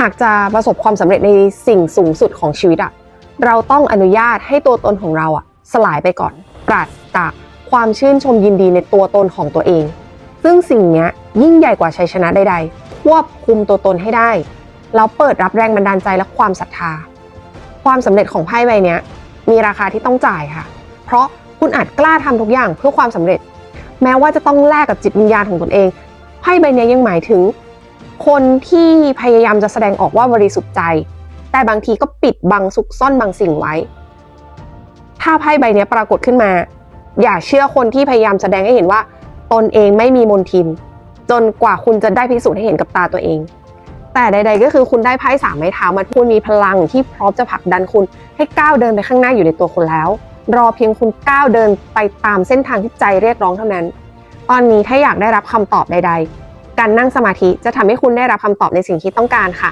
หากจะประสบความสำเร็จในสิ่งสูงสุดของชีวิตอะเราต้องอนุญาตให้ตัวตนของเราอะสลายไปก่อน ปราศจากความชื่นชมยินดีในตัวตนของตัวเอง ซึ่งสิ่งนี้ยิ่งใหญ่กว่าชัยชนะใดๆ ควบคุมตัวตนให้ได้ แล้วเปิดรับแรงบันดาลใจและความศรัทธา ความสำเร็จของไพ่ใบนี้มีราคาที่ต้องจ่ายค่ะ เพราะคุณอาจกล้าทำทุกอย่างเพื่อความสำเร็จ แม้ว่าจะต้องแลกกับจิตวิญญาณของตนเองไพ่ใบนี้ยังหมายถึง คนที่พยายามจะแสดงออกว่าบริสุทธิ์ใจ แต่บางทีก็ปิดบังซุกซ่อนบางสิ่งไว้ ถ้าไพ่ใบนี้ปรากฏขึ้นมา อย่าเชื่อคนที่พยายามแสดงให้เห็นว่า ตนเองไม่มีมนทิน จนกว่าคุณจะได้พิสูจน์ให้เห็นกับตาตัวเอง แต่ใด ๆ ก็คือคุณได้ไพ่สามไม้เท้ามาคุณมีพลังที่พร้อมจะผลักดันคุณให้ก้าวเดินไปข้างหน้าอยู่ในตัวคุณแล้ว รอเพียงคุณก้าวเดินไปตามเส้นทางที่ใจเรียกร้องเท่านั้นตอนนี้ถ้าอยากได้รับคำตอบใด ๆ การนั่งสมาธิจะทำให้คุณได้รับคำตอบในสิ่งที่ต้องการค่ะ